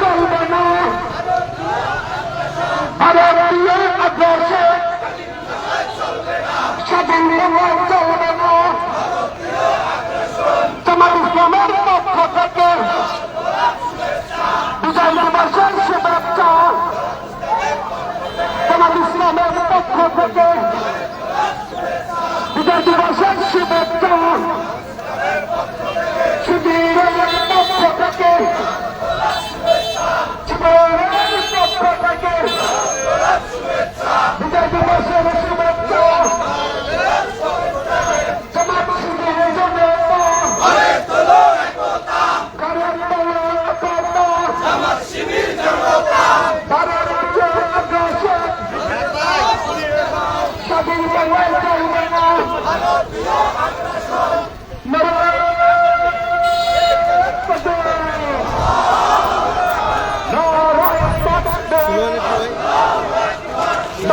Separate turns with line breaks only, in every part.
চলবে না ভারতীয় আদর্শে স্বাধীন ব্যবহার চলবে না তোমার ইসলামের পক্ষ থেকে বুঝাইলে বাসার শুভেচ্ছা তোমার ইসলামের পক্ষ থেকে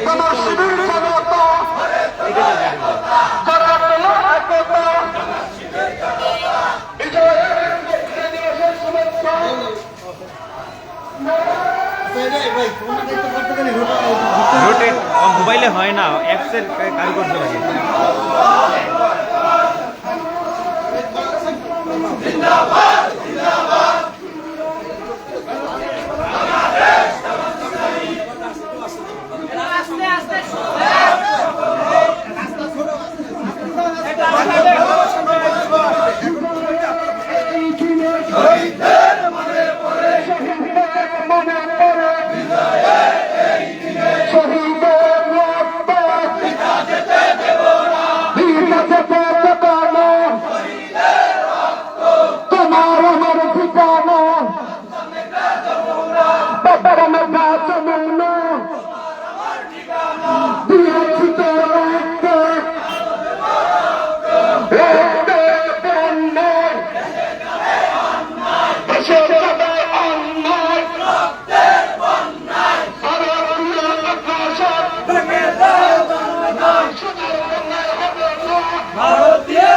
তোমার শিবির শুভেচ্ছা
রোটেট মোবাইলে হয় না অ্যাপসের কারিগর্য লাগে
মনে ভারতীয়